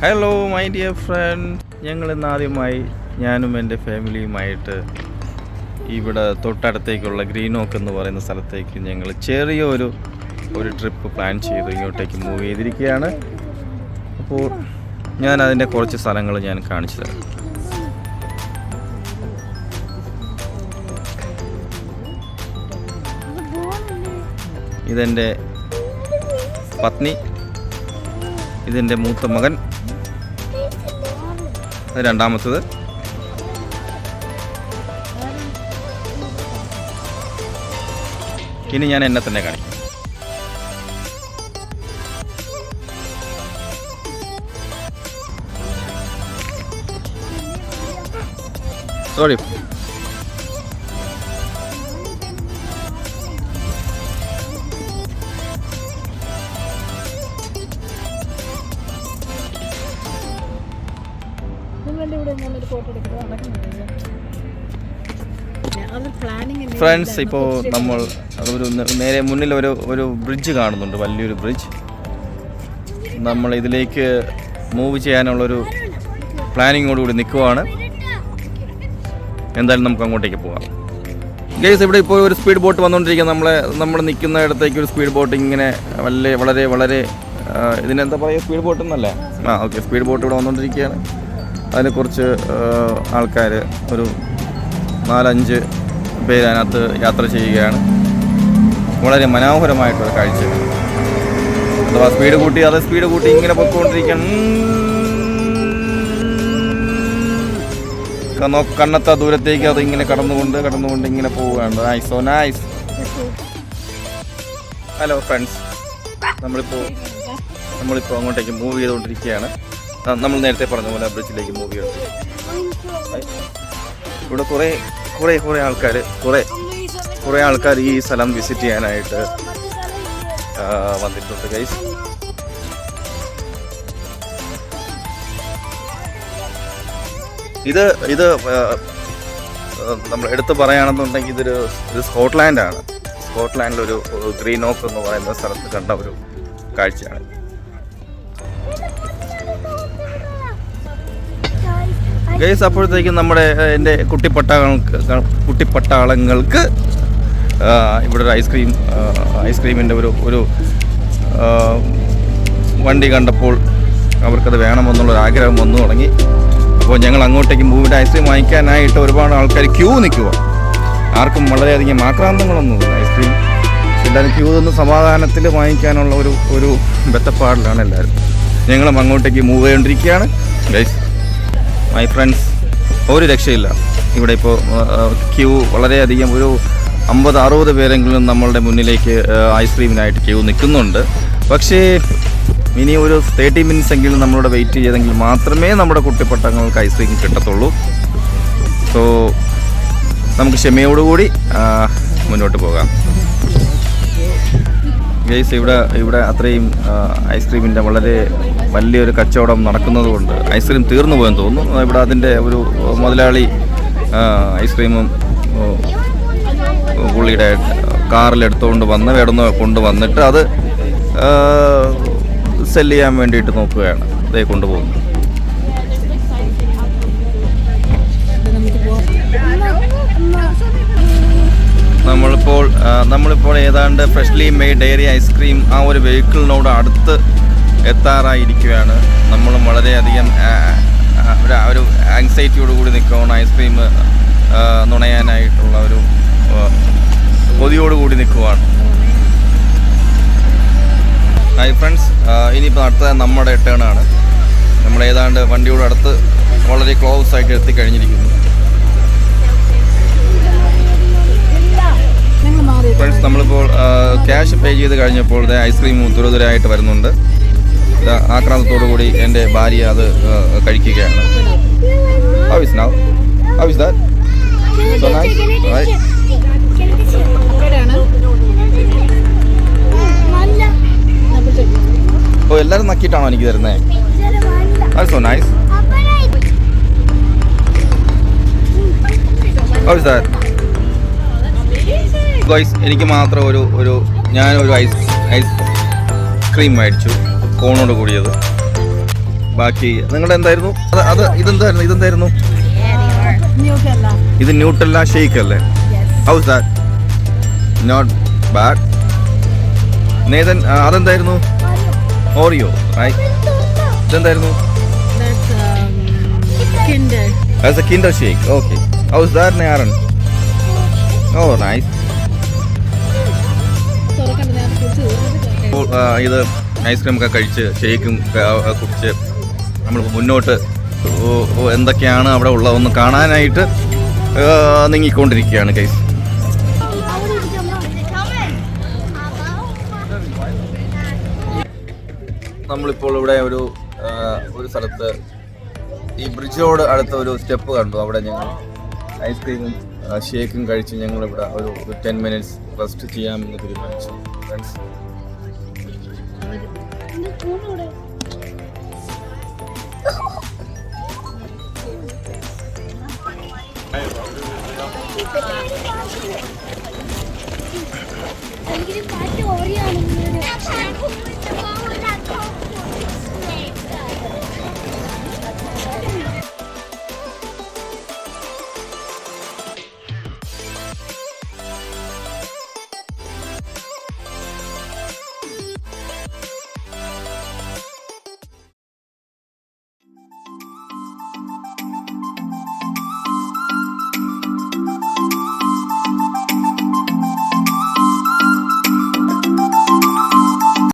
Hello my dear friend ഞങ്ങൾ ഇന്ന് ആദ്യമായി ഞാനും എന്റെ ഫാമിലിയുമായിട്ട് ഇവിടെ തൊട്ടടുത്തേക്കുള്ള ഗ്രീൻ ഓക്ക് എന്ന് പറയുന്ന സ്ഥലത്തേക്ക് ഞങ്ങൾ ചെറിയൊരു ഒരു ട്രിപ്പ് പ്ലാൻ ചെയ്ത്. ഇങ്ങോട്ടേക്ക് മൂവ് ചെയ്തിരിക്കുകയാണ്. അപ്പോൾ ഞാൻ അതിന്റെ കുറച്ച് സ്ഥലങ്ങൾ ഞാൻ കാണിച്ചു തരാം. ഇതെന്റെ പത്നി. ഇതെന്റെ മൂത്ത മകൻ. രണ്ടാമത്തത്. ഇനി ഞാൻ എന്നെ തന്നെ കാണിക്കും. സോറി ഫ്രണ്ട്സ് ഇപ്പോൾ നമ്മൾ ഒരു നേരെ മുന്നിൽ ഒരു ഒരു ബ്രിഡ്ജ് കാണുന്നുണ്ട് വലിയൊരു ബ്രിഡ്ജ് നമ്മൾ ഇതിലേക്ക് മൂവ് ചെയ്യാനുള്ളൊരു പ്ലാനിങ്ങോടുകൂടി നിൽക്കുവാണ്. എന്തായാലും നമുക്ക് അങ്ങോട്ടേക്ക് പോകാം. ഗൈസ് ഇവിടെ ഇപ്പോൾ ഒരു സ്പീഡ് ബോട്ട് വന്നുകൊണ്ടിരിക്കുക നമ്മളെ നമ്മൾ നിൽക്കുന്ന ഇടത്തേക്ക് ഒരു സ്പീഡ് ബോട്ട് ഇങ്ങനെ വളരെ വളരെ വളരെ ഇതിനെന്താ പറയുക? സ്പീഡ് ബോട്ട് എന്നല്ലേ? ആ ഓക്കെ സ്പീഡ് ബോട്ട് ഇവിടെ വന്നുകൊണ്ടിരിക്കുകയാണ്. അതിൽ കുറച്ച് ആൾക്കാർ ഒരു നാലഞ്ച് പേര് അതിനകത്ത് യാത്ര ചെയ്യുകയാണ്. വളരെ മനോഹരമായിട്ടൊരു കാഴ്ച. അഥവാ സ്പീഡ് കൂട്ടി അത് സ്പീഡ് കൂട്ടി ഇങ്ങനെ പൊയ്ക്കൊണ്ടിരിക്കണം കണ്ണോ കണ്ണത്ത ദൂരത്തേക്ക് അത് ഇങ്ങനെ കടന്നുകൊണ്ട് കടന്നുകൊണ്ട് ഇങ്ങനെ പോവുകയാണ്. Nice oh nice hello friends നമ്മളിപ്പോൾ നമ്മളിപ്പോൾ അങ്ങോട്ടേക്ക് മൂവ് ചെയ്തുകൊണ്ടിരിക്കുകയാണ്. നമ്മൾ നേരത്തെ പറഞ്ഞ പോലെ ബ്രിഡ്ജിലേക്ക് മൂവ് ഉണ്ട് ഇവിടെ കുറേ കുറേ കുറേ ആൾക്കാർ കുറേ കുറേ ആൾക്കാർ ഈ സ്ഥലം വിസിറ്റ് ചെയ്യാനായിട്ട് വന്നിട്ടുണ്ട് ഗൈസ് ഇത് ഇത് നമ്മൾ എടുത്തു പറയുകയാണെന്നുണ്ടെങ്കിൽ ഇതൊരു ഇത് സ്കോട്ട്ലാൻഡാണ്. സ്കോട്ട്ലാൻഡിലൊരു ഗ്രീൻ ഓക്ക് എന്ന് പറയുന്ന സ്ഥലത്ത് കണ്ട ഒരു കാഴ്ചയാണ്. ഗൈസ് അപ്പോഴത്തേക്കും നമ്മുടെ എന്റെ കുട്ടിപ്പട്ടാളങ്ങൾക്ക് കുട്ടിപ്പട്ടാളങ്ങൾക്ക് ഇവിടെ ഒരു ഐസ്ക്രീം ഐസ്ക്രീമിന്റെ ഒരു ഒരു വണ്ടി കണ്ടപ്പോൾ അവർക്കത് വേണമെന്നുള്ളൊരു ആഗ്രഹം വന്നു തുടങ്ങി. അപ്പോൾ ഞങ്ങൾ അങ്ങോട്ടേക്ക് മൂവിന്റെ ഐസ്ക്രീം വാങ്ങിക്കാനായിട്ട് ഒരുപാട് ആൾക്കാർ ക്യൂ നിൽക്കുക ആർക്കും വളരെയധികം ആക്രാന്തങ്ങളൊന്നുമില്ല ഐസ്ക്രീം എല്ലാവരും ക്യൂ നിന്ന് സമാധാനത്തിൽ വാങ്ങിക്കാനുള്ള ഒരു ഒരു ബെത്തപ്പാടിലാണ് എല്ലാവരും ഞങ്ങളും അങ്ങോട്ടേക്ക് മൂവ് ചെയ്തുകൊണ്ടിരിക്കുകയാണ്. ഗൈസ് മൈ ഫ്രണ്ട്സ് ഒരു രക്ഷയില്ല. ഇവിടെ ഇപ്പോൾ ക്യൂ വളരെയധികം ഒരു അമ്പത് അറുപത് പേരെങ്കിലും നമ്മളുടെ മുന്നിലേക്ക് ഐസ്ക്രീമിനായിട്ട് ക്യൂ നിൽക്കുന്നുണ്ട്. പക്ഷേ ഇനി ഒരു തേർട്ടി മിനിറ്റ്സ് എങ്കിലും നമ്മളോട് വെയിറ്റ് ചെയ്തെങ്കിൽ മാത്രമേ നമ്മുടെ കുട്ടിപ്പട്ടങ്ങൾക്ക് ഐസ്ക്രീം കിട്ടത്തുള്ളൂ. സോ നമുക്ക് ക്ഷമയോടുകൂടി മുന്നോട്ട് പോകാം. ഗൈസ് ഇവിടെ ഇവിടെ അത്രയും ഐസ്ക്രീമിന്റെ വളരെ വലിയൊരു കച്ചവടം നടക്കുന്നതുകൊണ്ട് ഐസ്ക്രീം തീർന്നു പോയെന്ന് തോന്നുന്നു. ഇവിടെ അതിന്റെ ഒരു മുതലാളി ഐസ്ക്രീമും പുള്ളിയുടെ കാറിലെടുത്തുകൊണ്ട് വന്ന് ഇവിടുന്ന് കൊണ്ടുവന്നിട്ട് അത് സെൽ ചെയ്യാൻ വേണ്ടിയിട്ട് നോക്കുകയാണ്. അതേ കൊണ്ടുപോകുന്നത് നമ്മളിപ്പോൾ നമ്മളിപ്പോൾ ഏതാണ്ട് ഫ്രഷ്ലി മെയ്ഡ് ഡയറി ഐസ്ക്രീം ആ ഒരു വെഹിക്കിളിനോട് അടുത്ത് എത്താറായിരിക്കുകയാണ്. നമ്മളും വളരെയധികം ഒരു- ഒരു ആങ്സൈറ്റിയോട് കൂടി നിൽക്കുകയാണ്. ഐസ്ക്രീം നുണയാനായിട്ടുള്ള ഒരു കൊതിയോടുകൂടി കൊതിയോട് കൂടി നിൽക്കുവാണ് ഹായ് ഫ്രണ്ട്സ് ഇനിയിപ്പോൾ അടുത്ത നമ്മുടെ ടേണാണ് നമ്മൾ ഏതാണ്ട് വണ്ടിയോട് അടുത്ത് വളരെ ക്ലോസ് ആയിട്ട് എത്തിക്കഴിഞ്ഞിരിക്കുന്നു. ഫ്രണ്ട്സ് നമ്മളിപ്പോൾ ക്യാഷ് പേ ചെയ്ത് കഴിഞ്ഞപ്പോൾ ഐസ്ക്രീം ദുരിതരായിട്ട് വരുന്നുണ്ട്. ഇത് ആക്രാന്തത്തോടു കൂടി എന്റെ ഭാര്യ അത് കഴിക്കുകയാണ് How is now? How is nice, right? ഓ എല്ലാവരും നക്കിയിട്ടാണോ എനിക്ക് തരുന്നത് so nice How is? Guys എനിക്ക് മാത്രം ഒരു ഒരു ഞാൻ ഒരു ഐസ് ഐസ് ക്രീം മേടിച്ചു കോണോട് കൂടിയത്. ബാക്കി നിങ്ങളുടെ എന്തായിരുന്നു അത് അത് ഇതെന്തായിരുന്നു? ഇതെന്തായിരുന്നു. ഇത് ന്യൂട്ടല്ല ഷെയ്ക്ക് അല്ലേ? How how's that not bad Nathan അതെന്തായിരുന്നു? Oreo ഇതെന്തായിരുന്നു. As a Kinder shake okay how's that നേറൻ oh nice ഇത് ഐസ്ക്രീം ഒക്കെ കഴിച്ച് ഷേക്കും കുടിച്ച് നമ്മൾ മുന്നോട്ട് എന്തൊക്കെയാണ് അവിടെ ഉള്ളതെന്ന് കാണാനായിട്ട് നീങ്ങിക്കൊണ്ടിരിക്കുകയാണ് കൈസ് നമ്മളിപ്പോൾ ഇവിടെ ഒരു ഒരു സ്ഥലത്ത് ഈ ബ്രിഡ്ജിനോട് അടുത്ത ഒരു സ്റ്റെപ്പ് കണ്ടു. അവിടെ ഞങ്ങൾ ഐസ്ക്രീമും ഷേക്കും കഴിച്ച് ഞങ്ങളിവിടെ ഒരു ടെൻ മിനിറ്റ്സ് റെസ്റ്റ് ചെയ്യാമെന്ന് തീരുമാനിച്ചു. ഫ്രണ്ട്സ് അല്ലെങ്കിൽ പാട്ട് ഓറിയാണ്